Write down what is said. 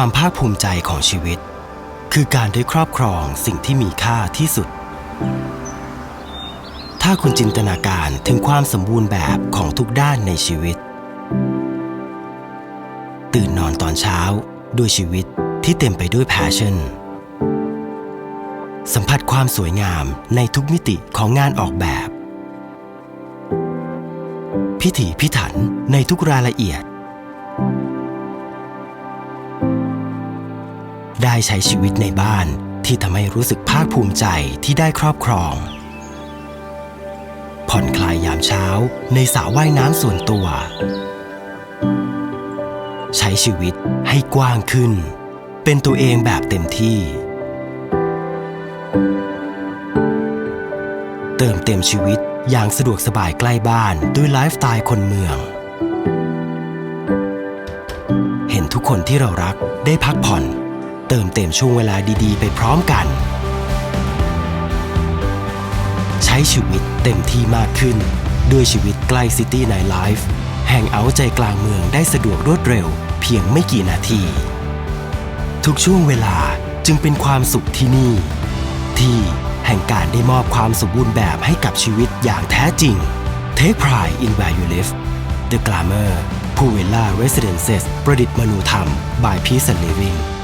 ความภาคภูมิใจของชีวิต คือการได้ครอบครองสิ่งที่มีค่าที่สุด ถ้าคุณจินตนาการถึงความสมบูรณ์แบบของทุกด้านในชีวิต ตื่นนอนตอนเช้าด้วยชีวิตที่เต็มไปด้วย passion สัมผัสความสวยงามในทุกมิติของงานออกแบบ พิถีพิถันในทุกรายละเอียด ได้ใช้ชีวิตในบ้านที่ทำให้รู้สึกภาคภูมิใจที่ได้ครอบครอง ผ่อนคลายยามเช้าในสระว่ายน้ำส่วนตัว ใช้ชีวิตให้กว้างขึ้น เป็นตัวเองแบบเต็มที่ เติมเต็มชีวิตอย่างสะดวกสบายใกล้บ้านด้วยไลฟ์สไตล์คนเมือง เห็นทุกคนที่เรารักได้พักผ่อน เติมเต็มช่วงเวลาดีๆ ไปพร้อมกัน ใช้ชีวิตเต็มที่มากขึ้น ด้วยชีวิตใกล้ซิตี้ไนท์ไลฟ์แห่งเอาใจกลางเมืองได้สะดวกรวดเร็ว เพียงไม่กี่นาที ทุกช่วงเวลาจึงเป็นความสุขที่นี่ ที่แห่งการได้มอบความสมบูรณ์แบบให้กับชีวิตอย่างแท้จริง Take pride in where you live The Glamour ผู้เวลา Residences ประดิษฐ์มนูธรรม by Peace and Living